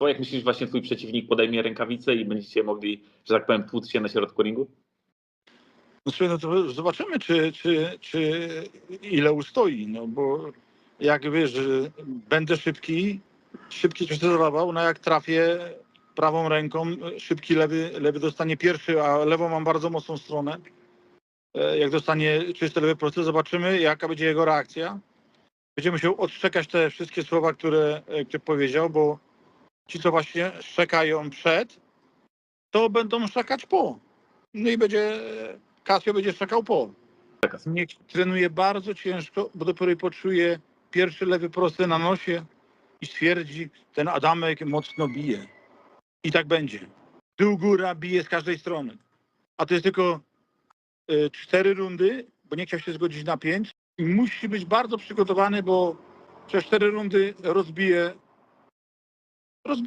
Bo jak myślisz, właśnie twój przeciwnik podejmie rękawice i będziecie mogli, że tak powiem, tłuc się na środku ringu? No, no to zobaczymy, czy, czy, czy ile ustoi, no bo jak wiesz, będę szybki, szybki cię zadawał, no jak trafię prawą ręką, szybki lewy, lewy dostanie pierwszy, a lewą mam bardzo mocną stronę. E, Jak dostanie czysty lewy prosty, zobaczymy jaka będzie jego reakcja. Będzie musiał odszczekać te wszystkie słowa, które, e, które powiedział, bo ci, co właśnie szczekają przed, to będą szczekać po. No i będzie Kasio będzie szczekał po. Niech trenuje bardzo ciężko, bo dopiero poczuje pierwszy lewy prosty na nosie i stwierdzi, ten Adamek mocno bije. I tak będzie. Dół góra bije z każdej strony. A to jest tylko y, cztery rundy, bo nie chciał się zgodzić na pięć. I musi być bardzo przygotowany, bo przez cztery rundy rozbije, rozbije